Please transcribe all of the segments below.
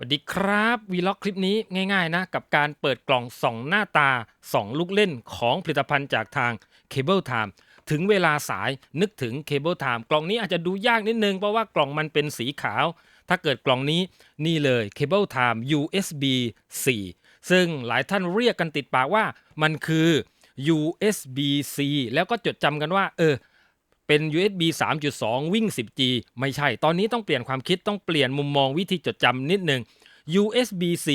สวัสดีครับวีล็อกคลิปนี้ง่ายๆนะ กับการเปิดกล่องส่องหน้าตาสองลูกเล่นของผลิตภัณฑ์จากทาง Cable Time ถึงเวลาสายนึกถึง Cable Time กล่องนี้อาจจะดูยากนิดนึง เพราะว่ากล่องมันเป็นสีขาว ถ้าเกิดกล่องนี้นี่เลย Cable Time USB 4 ซึ่งหลายท่านเรียกกันติดปากว่ามันคือ USB C แล้วก็จดจำกันว่า เออ เป็น USB 3.2 วิ่ง 10G ไม่ใช่ ตอนนี้ต้องเปลี่ยนความคิดต้องเปลี่ยนมุมมองวิธีจดจำนิดนึง USB C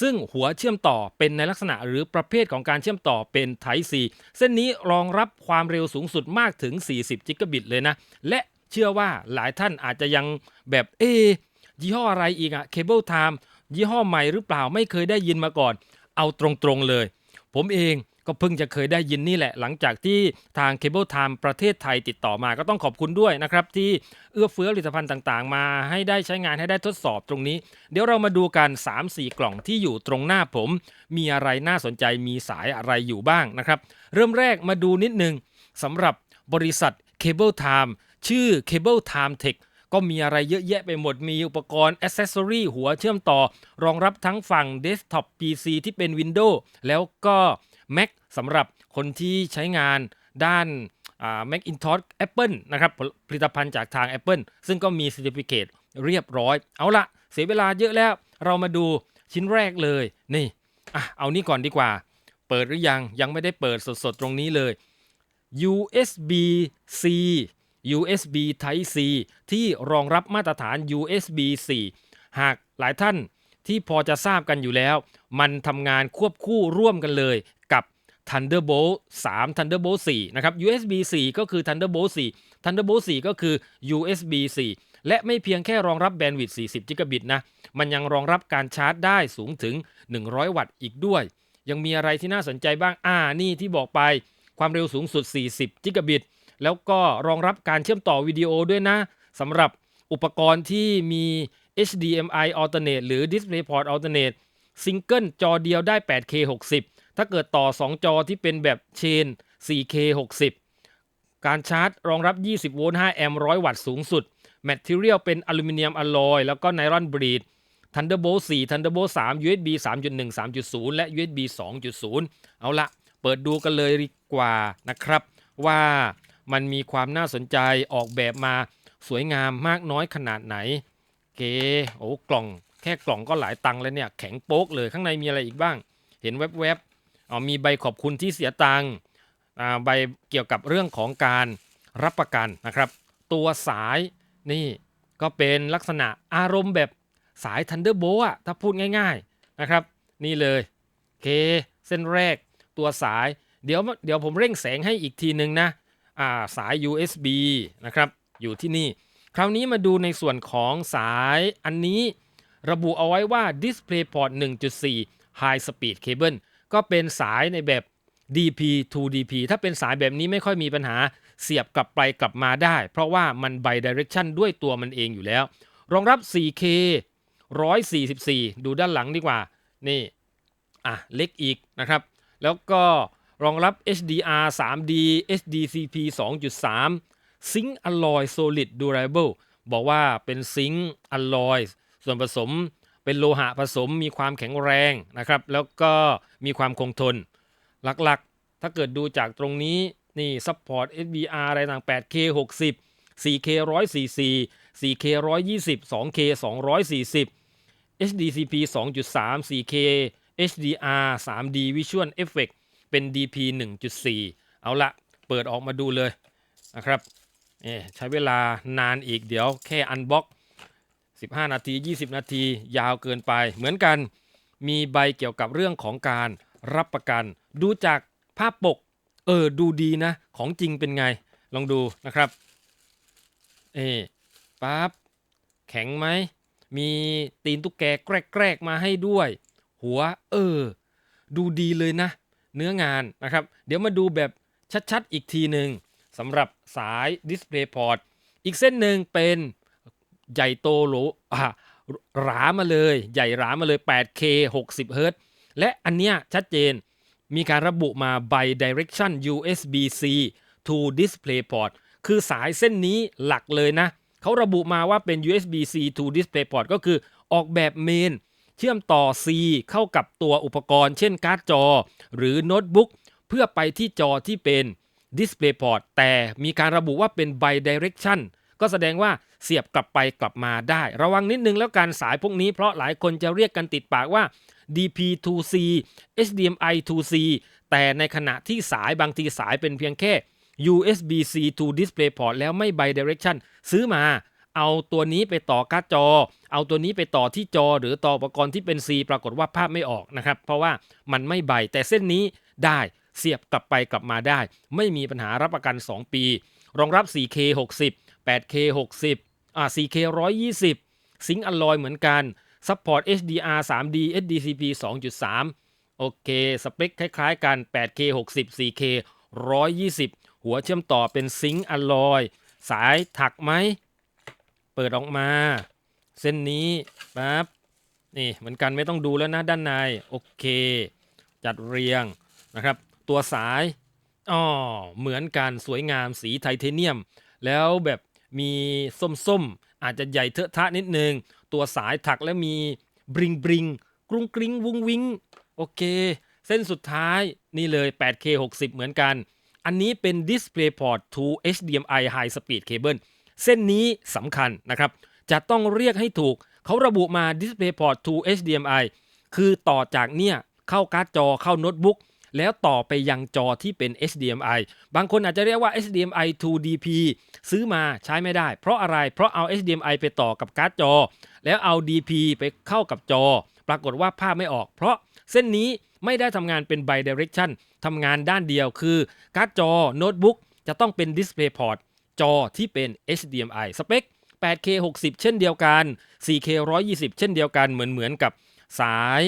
ซึ่งหัวเชื่อมต่อเป็นในลักษณะหรือประเภทของการเชื่อมต่อเป็น Type C เส้นนี้รองรับความเร็วสูงสุดมากถึง 40 กิกะบิตเลยนะ และเชื่อว่าหลายท่านอาจจะยังแบบเอยี่ห้ออะไรอีกอะ Cable Time ยี่ห้อใหม่หรือเปล่าไม่เคยได้ยินมาก่อน เอาตรงๆเลย ผมเอง ก็เพิ่งจะเคยได้ยินนี่แหละ หลังจากที่ทาง Cable Time ประเทศไทยติดต่อมาก็ต้องขอบคุณด้วยนะครับ ที่เอื้อเฟื้อผลิตภัณฑ์ต่างๆ มาให้ได้ใช้งานให้ได้ทดสอบตรงนี้ เดี๋ยวเรามาดูกัน 3-4 กล่องที่อยู่ตรงหน้าผม มีอะไรน่าสนใจมีสายอะไรอยู่บ้างนะครับเริ่มแรกมาดูนิดนึงสำหรับบริษัท Cable Time ชื่อ Cable Time Tech ก็มีอะไรเยอะแยะไปหมด มีอุปกรณ์ Accessory หัวเชื่อมต่อ รองรับทั้งฝั่ง Desktop PC ที่เป็น Windows แล้วก็ Mac สำหรับคนที่ใช้งานด้าน Macintosh Apple นะครับผลิตภัณฑ์จากทาง Apple ซึ่งก็มี Certificate เรียบร้อย เอาละเสียเวลาเยอะแล้ว เรามาดูชิ้นแรกเลย นี่อะเอานี่ก่อนดีกว่า เปิดหรือยัง ยังไม่ได้เปิดสดๆ ตรงนี้เลย USB C USB Type C ที่รองรับมาตรฐาน USB 4 หากหลายท่านที่พอจะทราบกันอยู่แล้ว มันทำงานควบคู่ร่วมกันเลย Thunderbolt 3 Thunderbolt 4 นะครับ USB 4 ก็คือ Thunderbolt 4 Thunderbolt 4 ก็คือ USB 4 และไม่เพียงแค่รองรับแบนด์วิดต์40 กิกะบิตนะ มันยังรองรับการชาร์จได้สูงถึง 100 วัตต์อีกด้วย ยังมีอะไรที่น่าสนใจบ้าง อ่า นี่ที่บอกไป ความเร็วสูงสุด 40 กิกะบิต แล้วก็รองรับการเชื่อมต่อวิดีโอด้วยนะสำหรับอุปกรณ์ที่มี HDMI alternate หรือ DisplayPort alternate ซิงเกิลจอเดียวได้ 8K 60 ถ้าเกิดต่อ 2 จอที่เป็นแบบเชน 4K 60 การชาร์จรองรับ 20 โวลต์ 5 แอมป์ 100 วัตต์สูงสุด Material เป็นอลูมิเนียมอลลอยแล้วก็ไนลอนบรีด Thunderbolt 4 Thunderbolt 3 USB 3.1 3.0 และ USB 2.0 เอาละเปิดดูกันเลยดีกว่านะครับ ว่ามันมีความน่าสนใจออกแบบมาสวยงามมากน้อยขนาดไหนเก๋โอ้กล่อง แค่กล่องก็หลายตังค์แล้วเนี่ย แข็งโป๊กเลยข้างในมีอะไรอีกบ้าง เห็นแวบ อ๋อมีใบขอบคุณที่เสียตังค์ใบเกี่ยวกับเรื่องของการรับประกันนะครับ ตัวสายนี่ก็เป็นลักษณะอารมณ์แบบสาย Thunderbolt อะถ้าพูดง่ายๆนะครับ นี่เลยเคเส้นแรกตัวสาย เดี๋ยวเดี๋ยวผมเร่งแสงให้อีกทีนึงนะอ่าสาย USB นะครับอยู่ที่นี่ คราวนี้มาดูในส่วนของสายอันนี้ ระบุเอาไว้ว่า DisplayPort 1.4 High Speed Cable ก็เป็นสายในแบบ DP to DP ถ้าเป็นสายแบบนี้ไม่ค่อยมีปัญหาเสียบกลับไปกลับมาได้ เพราะว่ามัน bidirection ด้วยตัวมันเองอยู่แล้ว รองรับ 4K 144 ดูด้านหลังดีกว่า นี่ อะ เล็กอีกนะครับ แล้วก็รองรับ HDR 3D HDCP 2.3 Sync Alloy Solid Durable บอกว่าเป็นซิงค์อลลอยส่วนผสม เป็นโลหะผสมมีความแข็งแรงนะครับ แล้วก็มีความคงทน หลักๆ ถ้าเกิดดูจากตรงนี้นี่ Support SBR อะไรต่าง 8K 60 4K 144 4K 120 2K 240 HDCP 2.3 4K HDR 3D Visual Effect เป็น DP 1.4 เอาละเปิดออกมาดูเลยนะครับเอ๊ะใช้เวลานานอีกเดี๋ยวแค่อันบ็อก 15 นาที 20 นาที ยาวเกินไป เหมือนกัน มีใบเกี่ยวกับเรื่องของการรับประกัน ดูจากภาพปก เออ ดูดีนะ ของจริงเป็นไง ลองดูนะครับ เอ๊ะปั๊บ แข็งไหม มีตีนตุ๊กแกแกรกๆมาให้ด้วย หัว เออ ดูดีเลยนะ เนื้องานนะครับ เดี๋ยวมาดูแบบชัดๆ อีกทีหนึ่งสำหรับสาย DisplayPort อีกเส้นหนึ่งเป็น ใหญ่โตโหลอ่าหรามาเลย ใหญ่หรามาเลย 8K 60 Hz และอันเนี้ยชัดเจนมีการระบุมา bi-direction USB-C to DisplayPort คือสายเส้นนี้หลักเลยนะ เขาระบุมาว่าเป็น USB-C to DisplayPort ก็คือออกแบบเมน เชื่อมต่อ C เข้ากับตัวอุปกรณ์ เช่นการ์ดจอ หรือโน้ตบุ๊กเพื่อไปที่จอที่เป็น DisplayPort แต่มีการระบุว่าเป็น Bidirection ก็แสดงว่าเสียบกลับไปกลับมาได้ ระวังนิดนึงแล้วการสายพวกนี้เพราะหลายคนจะเรียกกันติดปากว่า DP to C HDMI to C แต่ในขณะที่สายบางทีสายเป็นเพียงแค่ USB C to DisplayPort แล้วไม่ Bidirection ซื้อมา เอาตัวนี้ไปต่อการ์ดจอ เอาตัวนี้ไปต่อที่จอ หรือต่ออุปกรณ์ที่เป็น C ปรากฏว่าภาพไม่ออกนะครับ เพราะว่ามันไม่ใบแต่เส้นนี้ได้เสียบกลับไปกลับมาได้ ไม่มีปัญหารับประกัน 2 ปี รองรับ 4K 60 8K 60อ่า 4K 120 ซิงค์อลลอยเหมือนกันซัพพอร์ต HDR 3D HDCP 2.3 โอเค สเปคคล้ายๆกัน 8K 60 4K 120 หัวเชื่อมต่อเป็นซิงค์อลลอย สายถักไหม เปิดออกมา เส้นนี้ปั๊บนี่เหมือนกันไม่ต้องดูแล้วนะด้านใน โอเค จัดเรียงนะครับ ตัวสายอ๋อเหมือนกันสวยงามสีไทเทเนียม แล้วแบบ มีส้มๆ อาจจะใหญ่เทอะทะนิดนึง ตัวสายถักแล้วมีบริงบริงกรุงกริงวุ้งวิงโอเค เส้นสุดท้ายนี่เลย 8K 60 เหมือนกัน อันนี้เป็น DisplayPort to HDMI High Speed Cable เส้นนี้สำคัญนะครับ จะต้องเรียกให้ถูก เขาระบุมา DisplayPort to HDMI คือต่อจากเนี่ยเข้าการ์ดจอเข้าโน้ตบุ๊ก แล้วต่อไปยังจอที่เป็น HDMI บางคนอาจจะเรียกว่า HDMI to DP ซื้อมาใช้ไม่ได้ เพราะอะไร เพราะเอา HDMI ไปต่อกับการ์ดจอ แล้วเอา DP ไปเข้ากับจอ ปรากฏว่าภาพไม่ออก เพราะเส้นนี้ไม่ได้ทำงานเป็น bidirection ทำงานด้านเดียวคือการ์ดจอโน้ตบุ๊กจะต้องเป็น DisplayPort จอที่เป็น HDMI สเปค 8K 60 เช่นเดียวกัน 4K 120 เช่นเดียวกัน เหมือนเหมือนกับสาย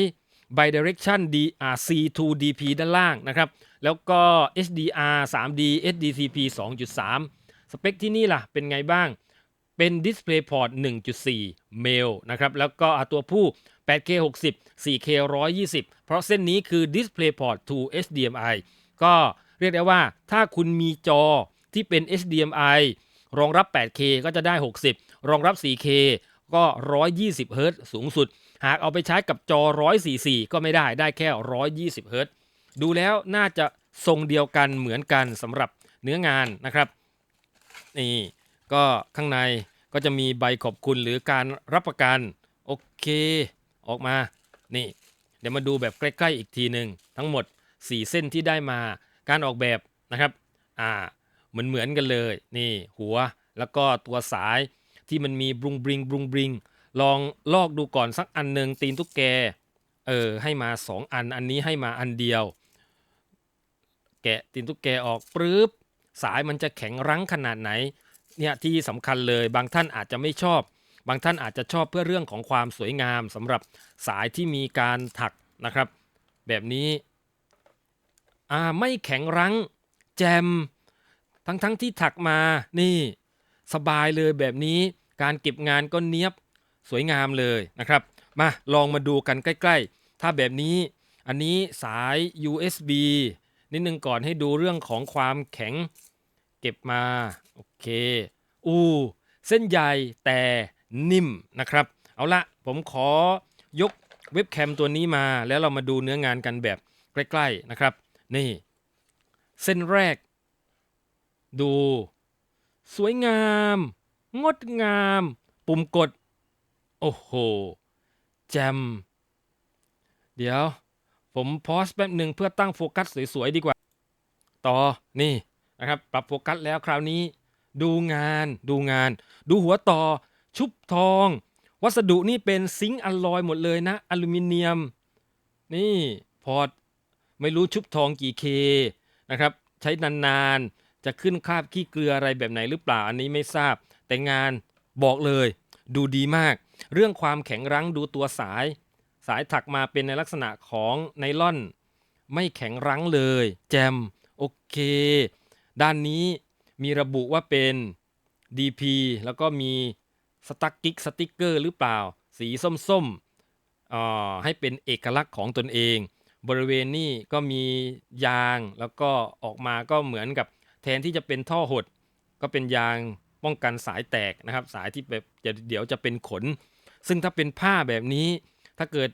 bidirection D R C to DP ด้านล่างนะครับ แล้วก็ HDR 3D HDCP 2.3 สเปคที่นี่ล่ะ เป็นไงบ้าง เป็น DisplayPort 1.4 Mel นะครับ แล้วก็ตัวผู้ 8K 60 4K 120 เพราะเส้นนี้คือ DisplayPort to HDMI ก็เรียกได้ว่าถ้าคุณมีจอที่เป็น HDMI รองรับ 8K ก็จะได้ 60 รองรับ 4K ก็ 120เฮิรตสูงสุด หากเอาไปใช้กับจอ 144 ก็ไม่ได้ได้แค่ 120เฮิรตดูแล้วน่าจะทรงเดียวกันเหมือนกันสำหรับเนื้องานนะครับนี่ก็ข้างในก็จะมีใบขอบคุณหรือการรับประกัน โอเค ออกมานี่ เดี๋ยวมาดูแบบใกล้ๆอีกทีหนึ่งทั้งหมด 4 เส้นที่ได้มาการออกแบบนะครับอ่าเหมือนเหมือนกันเลยนี่หัวแล้วก็ตัวสายที่มันมีบรุงบริงบรุงบริง ลองลอกดูก่อนสักอันหนึ่งตีนตุ๊กแก เออ ให้มา2อัน อันนี้ให้มาอันเดียว แกะตีนตุ๊กแกออกปรื๊บ สายมันจะแข็งรั้งขนาดไหน เนี่ยที่สำคัญเลย บางท่านอาจจะไม่ชอบ บางท่านอาจจะชอบเพื่อเรื่องของความสวยงามสำหรับสายที่มีการถักนะครับ แบบนี้ อ่า ไม่แข็งรั้ง แจม ทั้งทั้งที่ถักมา นี่ สบายเลยแบบนี้ การเก็บงานก็เนียบ สวยงามเลยนะครับ มาลองมาดูกันใกล้ ๆ ถ้าแบบนี้อันนี้สาย USB นิดนึงก่อนให้ดูเรื่องของความแข็งเก็บมา โอเค อูเส้นใหญ่แต่นิ่มนะครับ เอาละผมขอยกเว็บแคมตัวนี้มาแล้วเรามาดูเนื้องานกันแบบใกล้ ๆนะครับ นี่ เส้นแรก ดู สวยงาม งดงาม ปุ่มกด โอ้โห แจม เดี๋ยว ผมพอสแป๊บหนึ่งเพื่อตั้งโฟกัสสวยๆดีกว่า ต่อนี่นะครับ ปรับโฟกัสแล้วคราวนี้ ดูงานดูงาน ดูหัวต่อ ชุบทอง วัสดุนี่เป็นซิงค์อลลอยหมดเลยนะ อลูมิเนียม นี่พอร์ตไม่รู้ชุบทองกี่เคนะครับ ใช้นานๆ จะขึ้นคราบขี้เกลืออะไรแบบไหนหรือเปล่าอันนี้ไม่ทราบ แต่งานบอกเลย ดูดีมาก เรื่องความแข็งรั้งดูตัวสาย สายถักมาเป็นในลักษณะของไนล่อน ไม่แข็งรั้งเลย แจมโอเค ด้านนี้มีระบุว่าเป็น DP แล้วก็มีสตั๊กกิ๊กสติกเกอร์หรือเปล่า สีส้มๆอ่าให้เป็นเอกลักษณ์ของตนเอง บริเวณนี้ก็มียางแล้วก็ออกมาก็เหมือนกับแทนที่จะเป็นท่อหด ก็เป็นยางป้องกันสายแตกนะครับ สายที่แบบเดี๋ยวจะเป็นขน ซึ่งถ้าเป็นผ้าแบบนี้ ถ้าเกิด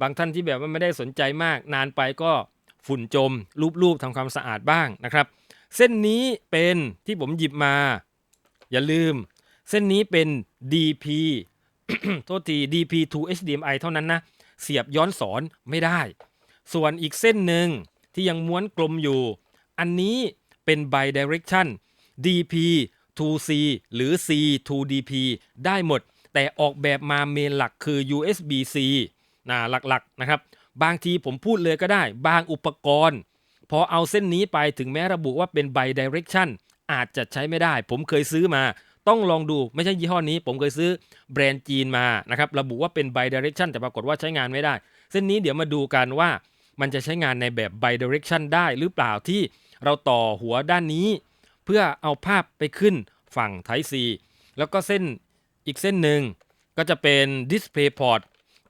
บางท่านที่แบบว่าไม่ได้สนใจมาก นานไปก็ฝุ่นจม รูปๆทำความสะอาดบ้างนะครับ เส้นนี้เป็นที่ผมหยิบมา อย่าลืม เส้นนี้เป็น DP โทษที DP to HDMI เท่านั้นนะ เสียบย้อนสอนไม่ได้ ส่วนอีกเส้นหนึ่งที่ยังม้วนกลมอยู่ อันนี้เป็น bidirection DP to C หรือ C to DP ได้หมด แต่ออกแบบมาเมนหลักคือ USB C นะหลักๆนะครับบางทีผมพูดเลยก็ได้ บางอุปกรณ์ พอเอาเส้นนี้ไปถึงแม้ระบุว่าเป็น bidirection อาจจะใช้ไม่ได้ ผมเคยซื้อมา ต้องลองดูไม่ใช่ยี่ห้อนี้ ผมเคยซื้อแบรนด์จีนมานะครับระบุว่าเป็น bidirection แต่ปรากฏว่าใช้งานไม่ได้ เส้นนี้เดี๋ยวมาดูกันว่ามันจะใช้งานในแบบ bidirection ได้หรือเปล่าที่เราต่อหัวด้านนี้ เพื่อเอาภาพไปขึ้นฝั่ง Type C แล้วก็เส้น อีกเส้นหนึ่งก็จะเป็น Display Port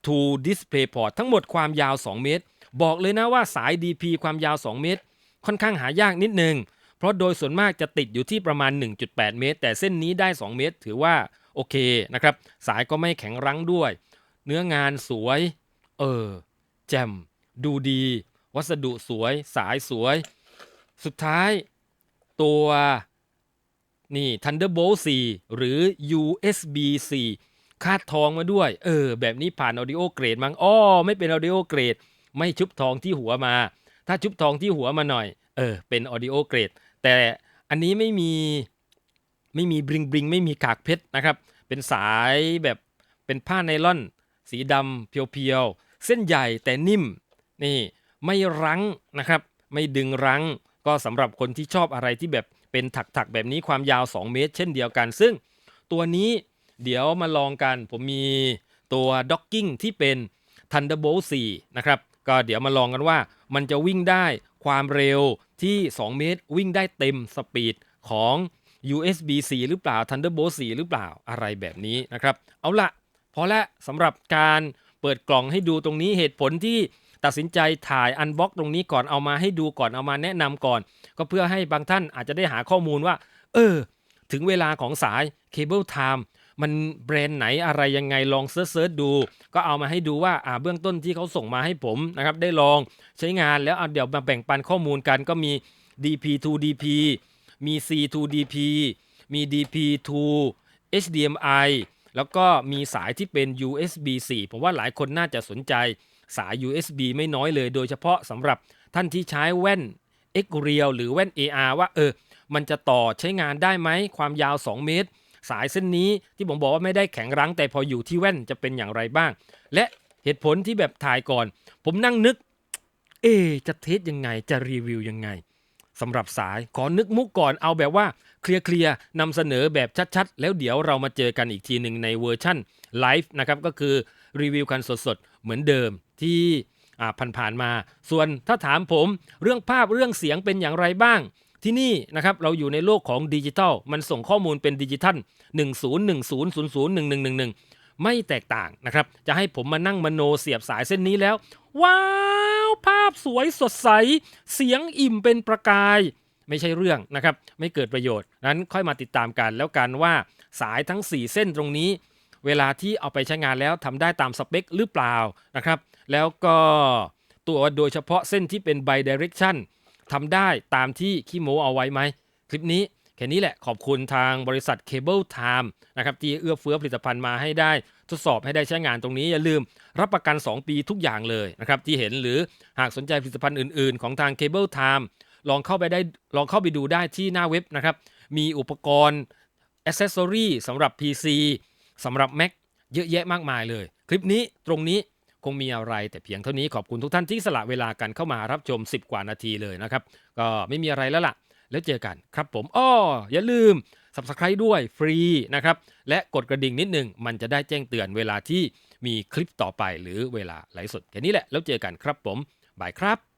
to Display Port ทั้งหมดความยาว 2 เมตร บอกเลยนะว่าสาย DP ความยาว 2 เมตร ค่อนข้างหายากนิดนึง เพราะโดยส่วนมากจะติดอยู่ที่ประมาณ 1.8 เมตร แต่เส้นนี้ได้ 2 เมตร ถือว่าโอเคนะครับ สายก็ไม่แข็งรั้งด้วย เนื้องานสวย เออ แจ่ม ดูดี วัสดุสวย สายสวย สุดท้ายตัว นี่ Thunderbolt 4 หรือ USB 4 คาดทองมาด้วย เออ แบบนี้ผ่าน audio grade มั้งอ้อไม่เป็น audio grade ไม่ชุบทองที่หัวมา ถ้าชุบทองที่หัวมาหน่อย เออ เป็น audio grade แต่อันนี้ไม่มีไม่มีบริงบริงไม่มีกากเพชรนะครับ เป็นสายแบบเป็นผ้าไนล่อน สีดำเพียวๆ เส้นใหญ่แต่นิ่ม นี่ไม่รั้งนะครับ ไม่ดึงรั้ง ก็สำหรับคนที่ชอบอะไรที่แบบ เป็นถักๆแบบนี้ความยาว 2 เมตร เช่นเดียวกัน ซึ่งตัวนี้เดี๋ยวมาลองกัน ผมมีตัวด็อกกิ้งที่เป็น Thunderbolt 4 นะครับ ก็เดี๋ยวมาลองกันว่า มันจะวิ่งได้ความเร็วที่ 2 เมตร วิ่งได้เต็มสปีดของ USB C หรือเปล่า Thunderbolt 4 หรือเปล่าอะไรแบบนี้นะครับ เอาละพอละสำหรับการเปิดกล่องให้ดูตรงนี้เหตุผลที่ ตัดสินใจถ่ายอันบ็อกตรงนี้ก่อนเอามาให้ดูก่อนเอามาแนะนำก่อน ก็เพื่อให้บางท่านอาจจะได้หาข้อมูลว่า เออ ถึงเวลาของสาย Cable Time มันแบรนด์ไหนอะไรยังไงลองเซิร์ชดู ก็เอามาให้ดูว่าอ่าเบื้องต้นที่เขาส่งมาให้ผมนะครับได้ลองใช้งานแล้วเอาเดี๋ยวมาแบ่งปันข้อมูลกันก็มี DP to DP มี C to DP มี DP to HDMI แล้วก็มีสายที่เป็น USB 4 ผมว่าหลายคนน่าจะสนใจ สาย USB ไม่น้อยเลย โดยเฉพาะสำหรับท่านที่ใช้แว่น X Real หรือแว่น AR ว่าเออ มันจะต่อใช้งานได้ไหมความยาว 2 เมตร สายเส้นนี้ที่ผมบอกว่าไม่ได้แข็งรั้งแต่พออยู่ที่แว่นจะเป็นอย่างไรบ้าง และเหตุผลที่แบบถ่ายก่อน ผมนั่งนึก เอ จะเทสยังไงจะรีวิวยังไงสำหรับสายขอนึกมุกก่อนเอาแบบว่าเคลียร์ๆนำเสนอแบบชัดๆ แล้วเดี๋ยวเรามาเจอกันอีกทีหนึ่งในเวอร์ชั่นไลฟ์นะครับก็คือรีวิวกันสดๆ เหมือนเดิมที่ผ่านๆมา ส่วนถ้าถามผมเรื่องภาพเรื่องเสียงเป็นอย่างไรบ้าง ที่นี่นะครับเราอยู่ในโลกของดิจิทัล มันส่งข้อมูลเป็นดิจิทัล 1010001111 ไม่แตกต่างนะครับ จะให้ผมมานั่งมโนเสียบสายเส้นนี้แล้ว ว้าว ภาพสวยสดใส เสียงอิ่มเป็นประกายไม่ใช่เรื่องนะครับ ไม่เกิดประโยชน์นั้นค่อยมาติดตามกันแล้วกันว่าสายทั้ง 4 เส้นตรงนี้ เวลาที่เอาไปใช้งานแล้วทำได้ตามสเปคหรือเปล่านะครับ แล้วก็ตัวโดยเฉพาะเส้นที่เป็น bidirection ทำได้ตามที่ขี้โมเอาไว้ไหม คลิปนี้แค่นี้แหละขอบคุณทางบริษัท Cable Time นะครับที่เอื้อเฟื้อผลิตภัณฑ์มาให้ได้ทดสอบให้ได้ใช้งานตรงนี้อย่าลืมรับประกัน 2 ปีทุกอย่างเลยนะครับที่เห็นหรือหากสนใจผลิตภัณฑ์อื่นๆ ของทาง Cable Time ลองเข้าไปได้ลองเข้าไปดูได้ที่หน้าเว็บนะครับ มีอุปกรณ์ Accessory สำหรับ PC สำหรับ Mac เยอะแยะมากมายเลย คลิปนี้ตรงนี้คงมีอะไรแต่เพียงเท่านี้ขอบคุณทุกท่านที่สละเวลากันเข้ามารับชม 10 กว่านาทีเลยนะครับ ก็ไม่มีอะไรแล้วล่ะ แล้วเจอกันครับผมอ้ออย่าลืม Subscribe ด้วยฟรีนะครับ และกดกระดิ่งนิดนึง มันจะได้แจ้งเตือนเวลาที่มีคลิปต่อไปหรือเวลาไลฟ์สดแค่นี้แหละแล้วเจอกันครับผมบายครับ